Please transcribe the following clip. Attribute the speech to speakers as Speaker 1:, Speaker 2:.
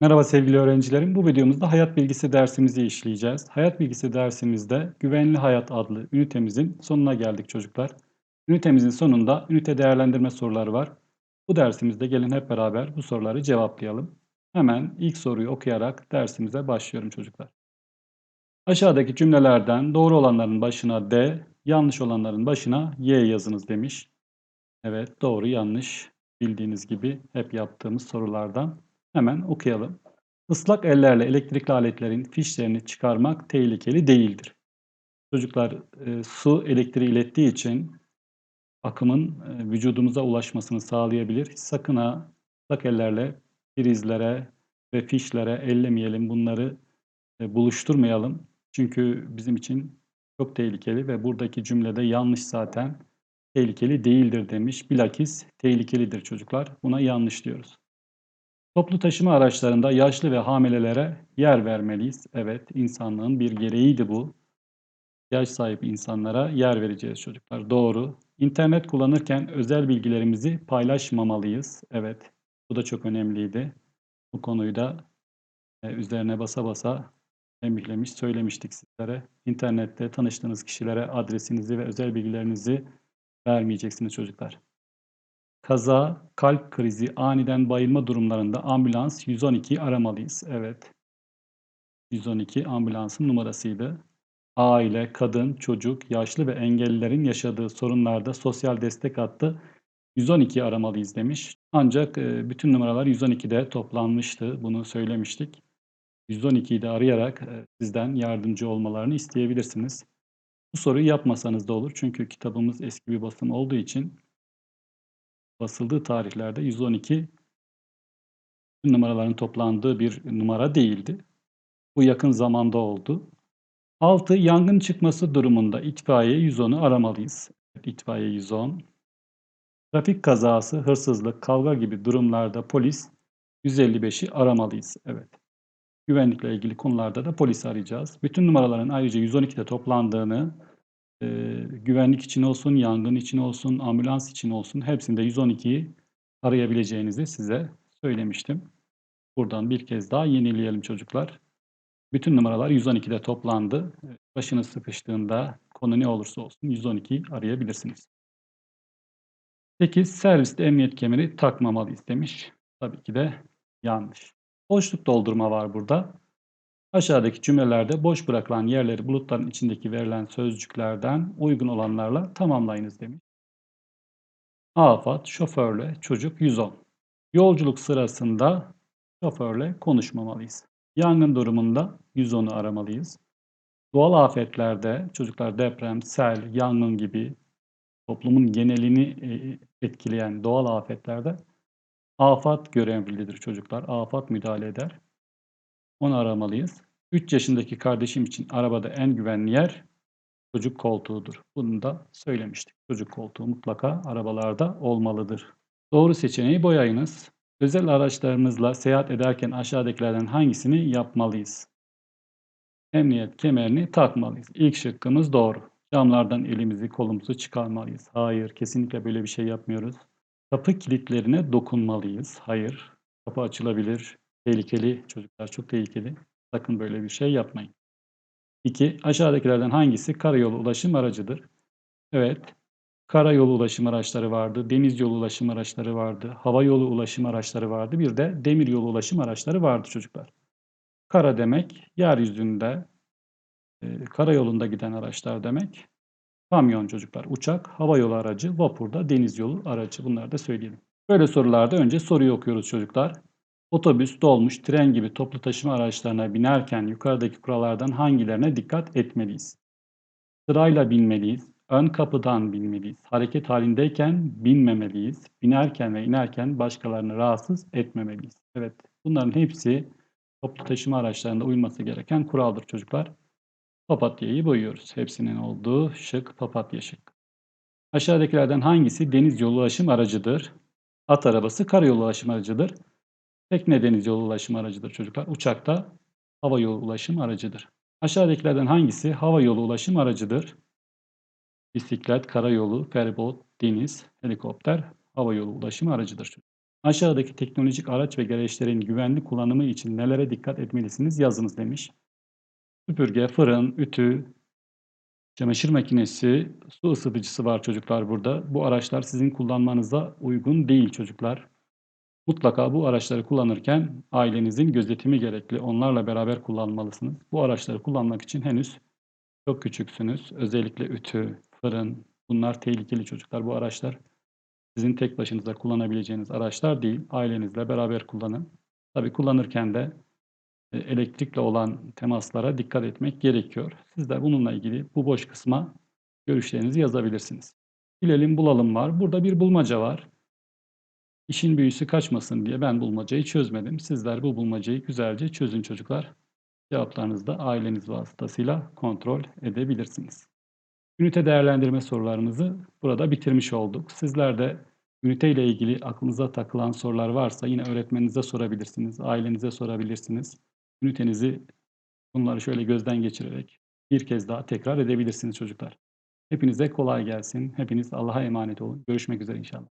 Speaker 1: Merhaba sevgili öğrencilerim. Bu videomuzda hayat bilgisi dersimizi işleyeceğiz. Hayat bilgisi dersimizde Güvenli Hayat adlı ünitemizin sonuna geldik çocuklar. Ünitemizin sonunda ünite değerlendirme soruları var. Bu dersimizde gelin hep beraber bu soruları cevaplayalım. Hemen ilk soruyu okuyarak dersimize başlıyorum çocuklar. Aşağıdaki cümlelerden doğru olanların başına D, yanlış olanların başına Y yazınız demiş. Evet doğru yanlış bildiğiniz gibi hep yaptığımız sorulardan. Hemen okuyalım. Islak ellerle elektrikli aletlerin fişlerini çıkarmak tehlikeli değildir. Çocuklar e, su elektriği ilettiği için akımın e, vücudumuza ulaşmasını sağlayabilir. Sakın ha ıslak ellerle prizlere ve fişlere ellemeyelim. Bunları e, buluşturmayalım. Çünkü bizim için çok tehlikeli ve buradaki cümlede yanlış zaten tehlikeli değildir demiş. Bilakis tehlikelidir çocuklar. Buna yanlış diyoruz. Toplu taşıma araçlarında yaşlı ve hamilelere yer vermeliyiz. Evet, insanlığın bir gereğiydi bu. Yaş sahibi insanlara yer vereceğiz çocuklar. Doğru. İnternet kullanırken özel bilgilerimizi paylaşmamalıyız. Evet, bu da çok önemliydi. Bu konuyu da e, üzerine basa basa embiklemiş, söylemiştik sizlere. İnternette tanıştığınız kişilere adresinizi ve özel bilgilerinizi vermeyeceksiniz çocuklar. Kaza, kalp krizi, aniden bayılma durumlarında ambulans 112 aramalıyız. Evet. 112 ambulansın numarasıydı. Aile, kadın, çocuk, yaşlı ve engellilerin yaşadığı sorunlarda sosyal destek hattı 112 aramalıyız demiş. Ancak e, bütün numaralar 112'de toplanmıştı. Bunu söylemiştik. 112'yi de arayarak e, sizden yardımcı olmalarını isteyebilirsiniz. Bu soruyu yapmasanız da olur. Çünkü kitabımız eski bir basım olduğu için basıldığı tarihlerde 112 numaraların toplandığı bir numara değildi. Bu yakın zamanda oldu. 6. Yangın çıkması durumunda itfaiye 110'u aramalıyız. İtfaiye 110. Trafik kazası, hırsızlık, kavga gibi durumlarda polis 155'i aramalıyız. Evet. Güvenlikle ilgili konularda da polis arayacağız. Bütün numaraların ayrıca 112'de toplandığını e, güvenlik için olsun, yangın için olsun, ambulans için olsun hepsinde 112'yi arayabileceğinizi size söylemiştim. Buradan bir kez daha yenileyelim çocuklar. Bütün numaralar 112'de toplandı. Başınız sıkıştığında konu ne olursa olsun 112 arayabilirsiniz. 8. Serviste emniyet kemeri takmamalıyız demiş. Tabii ki de yanlış. Boşluk doldurma var burada. Aşağıdaki cümlelerde boş bırakılan yerleri bulutların içindeki verilen sözcüklerden uygun olanlarla tamamlayınız demiş. Afat, şoförle, çocuk 110. Yolculuk sırasında şoförle konuşmamalıyız. Yangın durumunda 110'u aramalıyız. Doğal afetlerde çocuklar deprem, sel, yangın gibi toplumun genelini e, etkileyen doğal afetlerde afat görevlidir çocuklar. Afat müdahale eder. Onu aramalıyız. 3 yaşındaki kardeşim için arabada en güvenli yer çocuk koltuğudur. Bunu da söylemiştik. Çocuk koltuğu mutlaka arabalarda olmalıdır. Doğru seçeneği boyayınız. Özel araçlarımızla seyahat ederken aşağıdakilerden hangisini yapmalıyız? Emniyet kemerini takmalıyız. İlk şıkkımız doğru. Camlardan elimizi kolumuzu çıkarmalıyız. Hayır, kesinlikle böyle bir şey yapmıyoruz. Kapı kilitlerine dokunmalıyız. Hayır, kapı açılabilir. Tehlikeli çocuklar, çok tehlikeli. Sakın böyle bir şey yapmayın. 2. Aşağıdakilerden hangisi karayolu ulaşım aracıdır? Evet, karayolu ulaşım araçları vardı, deniz yolu ulaşım araçları vardı, hava yolu ulaşım araçları vardı, bir de demir yolu ulaşım araçları vardı çocuklar. Kara demek, yeryüzünde, e, karayolunda giden araçlar demek. Kamyon çocuklar, uçak, hava yolu aracı, vapurda deniz yolu aracı. Bunları da söyleyelim. Böyle sorularda önce soruyu okuyoruz çocuklar. Otobüs, dolmuş, tren gibi toplu taşıma araçlarına binerken yukarıdaki kurallardan hangilerine dikkat etmeliyiz? Sırayla binmeliyiz, ön kapıdan binmeliyiz, hareket halindeyken binmemeliyiz, binerken ve inerken başkalarını rahatsız etmemeliyiz. Evet, bunların hepsi toplu taşıma araçlarında uyması gereken kuraldır çocuklar. Papatyayı boyuyoruz. Hepsinin olduğu şık papatya şık. Aşağıdakilerden hangisi deniz yolu ulaşım aracıdır? At arabası karayolu ulaşım aracıdır. Tekne deniz yolu ulaşım aracıdır çocuklar. Uçak da hava yolu ulaşım aracıdır. Aşağıdakilerden hangisi hava yolu ulaşım aracıdır? Bisiklet, karayolu, feribot, deniz, helikopter, hava yolu ulaşım aracıdır. Aşağıdaki teknolojik araç ve gereçlerin güvenli kullanımı için nelere dikkat etmelisiniz yazınız demiş. Süpürge, fırın, ütü, çamaşır makinesi, su ısıtıcısı var çocuklar burada. Bu araçlar sizin kullanmanıza uygun değil çocuklar. Mutlaka bu araçları kullanırken ailenizin gözetimi gerekli. Onlarla beraber kullanmalısınız. Bu araçları kullanmak için henüz çok küçüksünüz. Özellikle ütü, fırın bunlar tehlikeli çocuklar. Bu araçlar sizin tek başınıza kullanabileceğiniz araçlar değil. Ailenizle beraber kullanın. Tabii kullanırken de e, elektrikle olan temaslara dikkat etmek gerekiyor. Siz de bununla ilgili bu boş kısma görüşlerinizi yazabilirsiniz. Bilelim bulalım var. Burada bir bulmaca var. İşin büyüsü kaçmasın diye ben bulmacayı çözmedim. Sizler bu bulmacayı güzelce çözün çocuklar. Cevaplarınızı da aileniz vasıtasıyla kontrol edebilirsiniz. Ünite değerlendirme sorularımızı burada bitirmiş olduk. Sizler de ünite ile ilgili aklınıza takılan sorular varsa yine öğretmeninize sorabilirsiniz, ailenize sorabilirsiniz. Ünitenizi bunları şöyle gözden geçirerek bir kez daha tekrar edebilirsiniz çocuklar. Hepinize kolay gelsin. Hepiniz Allah'a emanet olun. Görüşmek üzere inşallah.